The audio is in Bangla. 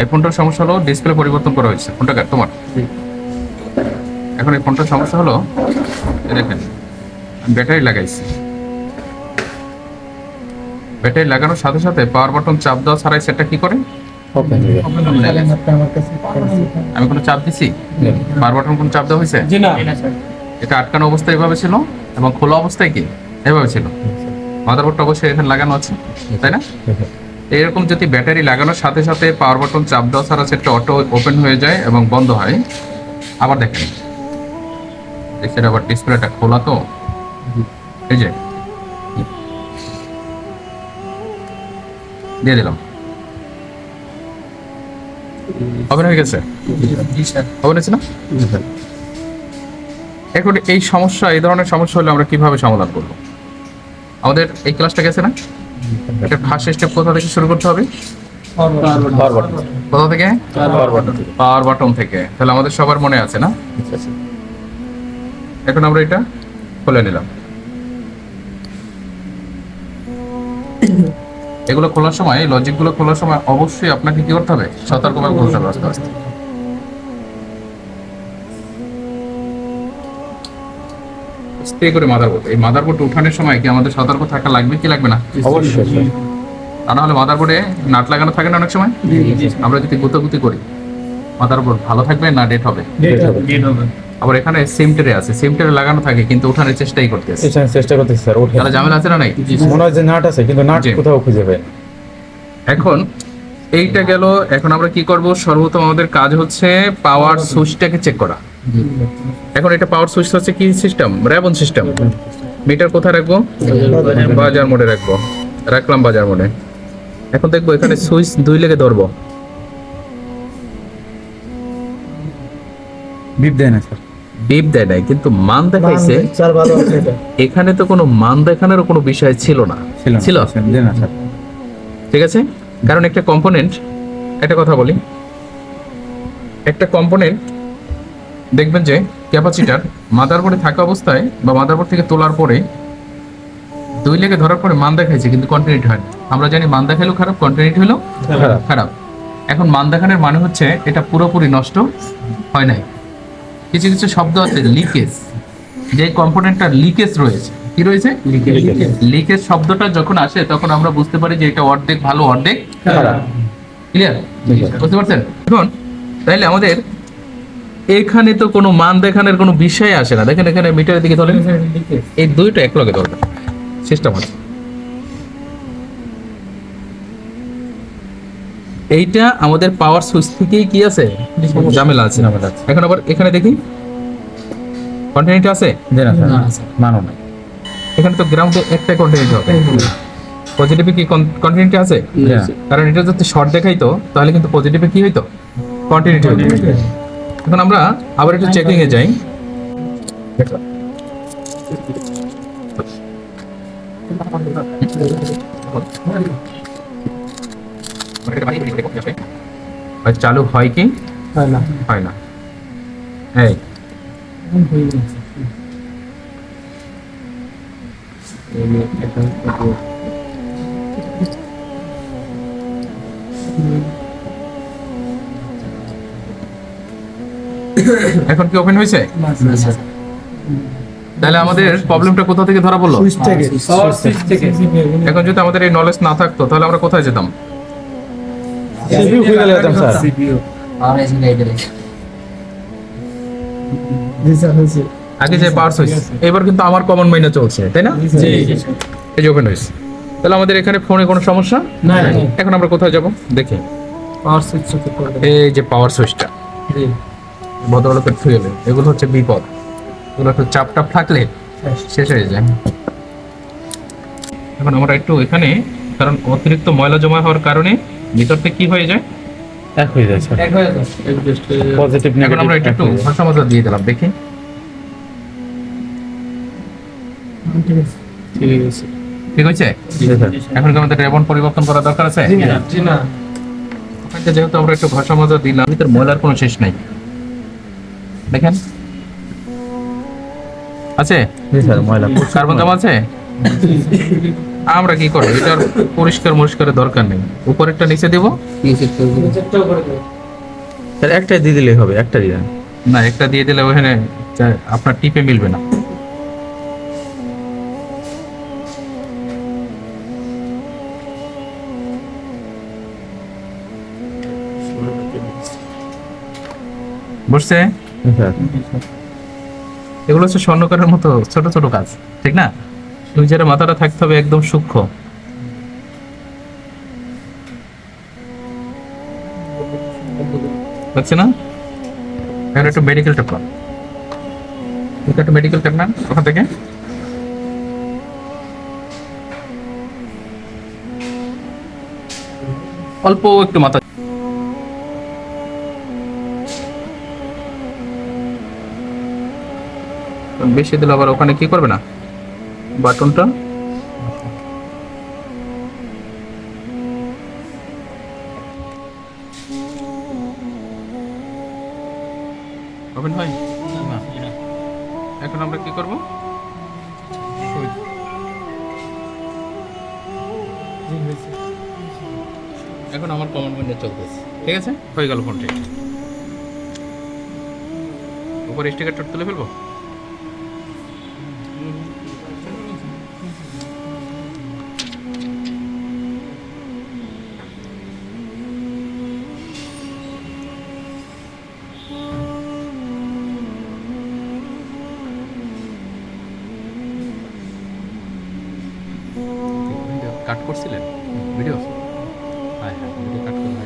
এই ফোনটার সমস্যা হলো ডিসপ্লে পরিবর্তন করা হয়েছে। ফোনটা কার? তোমার? এখন এই ফোনটার সমস্যা হলো এই দেখেন ব্যাটারি লাগাইছি। ব্যাটারি লাগানোর সাথে সাথে পাওয়ার বাটন চাপ দেওয়া ছাড়াই সেটা কি করে? হয়ে আমি কোনো চাপ দিছি? পাওয়ার বাটন কোনো চাপ দেওয়া হয়েছে? জি না। এটা আটকানো অবস্থায় এভাবে ছিল এবং খোলা অবস্থায় কি? এভাবে ছিল। মাদারবোর্ডটা অবশ্যই এখানে লাগানো আছে তাই না? এরকম যদি ব্যাটারি লাগানোর সাথে সাথে পাওয়ার বাটন চাপ দেওয়া ছাড়া সেটা অটো ওপেন হয়ে যায় এবং বন্ধ হয়। আবার দেখেন। দেখছেন আবার ডিসপ্লেটা খোলা তো। এই যে। দিয়ে দিলাম। ওপেন হয়ে গেছে? হয়েছে না? এখন এই সমস্যা, এই ধরনের সমস্যা হলে আমরা কীভাবে সমাধান করব? আমাদের এই ক্লাসটা গেছে না? এটা ফার্স্ট স্টেপ কোথা থেকে শুরু করতে হবে? কোথা থেকে? পাওয়ার বাটন থেকে। তাহলে আমাদের সবার মনে আছে না? এখন আমরা এটা খুলে নিলাম। এগুলো খোলার সময় লজিকগুলো খোলার সময় অবশ্যই আপনাকে কি করতে হবে? সতর্কভাবে খুলতে হবে আস্তে আস্তে। আস্তে করে মাদারবোর্ড এই মাদারবোর্ড উঠানোর সময় কি আমাদের সতর্ক থাকা লাগবে কি লাগবে না? অবশ্যই তা না হলে মাদারবোর্ডে নাট লাগানো থাকে না অনেক সময়? আমরা যদি গুতাগুতি করি মাদারবোর্ড ভালো থাকবে না ডেট হবে? আবার এখানে সিম ট্রে আছে সিম ট্রে লাগানো থাকে কিন্তু উঠানোর চেষ্টাই করতেছে। চেষ্টা চেষ্টা করতেছি স্যার ওঠে। তাহলে ঝামেলা আছে না নাই? মনে হয় যে নাট আছে কিন্তু নাট। কোথাও খুঁজে পাই এখন এইটা গেল এখন আমরা কি করব? সর্বপ্রথম আমাদের কাজ হচ্ছে পাওয়ার সুইচটাকে চেক করা। এখন এটা পাওয়ার সুইচ হচ্ছে কি সিস্টেম র্যাবন সিস্টেম মিটার কোথায় রাখব? বাজার মোডে রাখব। রাখলাম বাজার মোডে। এখন দেখব এখানে সুইচ দুই লেগে ধরবো। বিপ দেয় না স্যার বিপ দেয় নাই কিন্তু মান দেখাইছে। এখানে তো কোনো মান দেখানোর কোনো বিষয় ছিল না। ছিল না। ছিল? না স্যার ঠিক আছে? কারণ একটা কম্পোনেন্ট একটা কথা বলি। একটা কম্পোনেন্ট দেখবেন যে ক্যাপাসিটার মাদারবোর্ডে থাকা অবস্থায় বা মাদারবোর্ড থেকে তোলার পরে দুই লেগে ধরার পরে মান দেখাইছে কিন্তু কন্টিনিউটি হয় আমরা জানি মান দেখালেও খারাপ কন্টিনিউটি হলো খারাপ। এখন মান দেখানোর মানে হচ্ছে এটা পুরোপুরি নষ্ট হয় নাই। কিছু কিছু শব্দ আছে লিকেজ যে কম্পোনেন্টটা লিকেজ রয়েছে কি রয়েছে? লিকেজ শব্দটা যখন আসে তখন আমরা বুঝতে পারি যে এটা অর্ধেক ভালো অর্ধেক খারাপ। ক্লিয়ার বুঝতে পারছেন? এখন তাইলে আমাদের এখানে তো কোনো মান দেখানোর কোনো বিষয় আসে না। দেখেন এখানে মিটারের দিকে ধরেন। এই দুইটা এক লগে ধরবেন। সিস্টেম আছে। এইটা আমাদের পাওয়ার সুইচ থেকেই কি আছে? ঝামেলা আছে। এখন আবার এখানে দেখি। কন্টিনিউটি আছে? মানো না এখানে তো গ্রাউন্ডে একটা কন্টিনিউটি হবে। পজিটিভে কি কন্টিনিউটি আছে? কারণ এটা যদি শর্ট দেখাইতো তাহলে কিন্তু পজিটিভে কি হইতো? কন্টিনিউটি হইতো। এখন আমরা আবার একটু চেকিং এ যাই। চালু হয় কি? হয় না। এই। এখন কি ওপেন হয়েছে? তাহলে আমাদের প্রবলেমটা কোথা থেকে ধরা পড়ল? এখন যদি আমাদের এই নলেজ না থাকতো তাহলে আমরা কোথায় যেতাম? স্যার আগে যে পার্স হয়েছে এবার কিন্তু আমার কমন মাইনে চলছে তাই না? এই যে ওপেন হয়েছে। তাহলে আমাদের এখানে ফোনে কোনো সমস্যা? এখন আমরা কোথায় যাব? দেখি। এই যে পাওয়ার সুইচটা ভদ্রলোকের ফুয়েলে এগুলো হচ্ছে বিপদ। এগুলো একটু চাপ টাপ থাকলে শেষ হয়ে যায়। এখন আমরা একটু এখানে কারণ অতিরিক্ত ময়লা জমা হওয়ার কারণে ভিতর থেকে কি হয়ে যায়? এক হয়ে যায় স্যার। পজিটিভ এখন আমরা এটা একটু ভাষা মজা দিয়ে দিলাম দেখি। ঠিক হয়েছে? এখন কি আমাদের রেবন পরিবর্তন করা দরকার আছে? যেহেতু আমরা একটু ঘষা মজা দিলাম ভিতর ময়লার কোনো শেষ নাই। দেখেন। আছে? স্যার ময়লা। কার্বন জমা আছে? আমরা কি করব? এটার পরিষ্কার মরিষ্কারের দরকার নেই। উপরেরটা নিচে দেবো। স্যার একটা দিয়ে দিলেই হবে একটা দিয়ে না একটা দিয়ে দিলে ওখানে আপনার টিপে মিলবে না। বসছে? এগুলো হচ্ছে স্বর্ণকারের মতো ছোট ছোট কাজ ঠিক না? নিজের মাথাটা থাকতে হবে একদম সূক্ষ্ম। হচ্ছে না? এখন একটু মেডিকেল কর। একটু মেডিকেল টেপ নেন ওখান থেকে? অল্প একটু মাথা বেশি দিলে আবার ওখানে কি করবে না? বাটনটা? ওপেন হয় এখন আমরা কি করব? এখন আমার কমান্ড উইন্ডো চলতেছে। ঠিক আছে? হয়ে গেল ফোনটি উপরে স্টিকারটা তুলে ফেলব? কাট করছিলেন? ভিডিও? হ্যাঁ হ্যাঁ ভিডিও কাট করে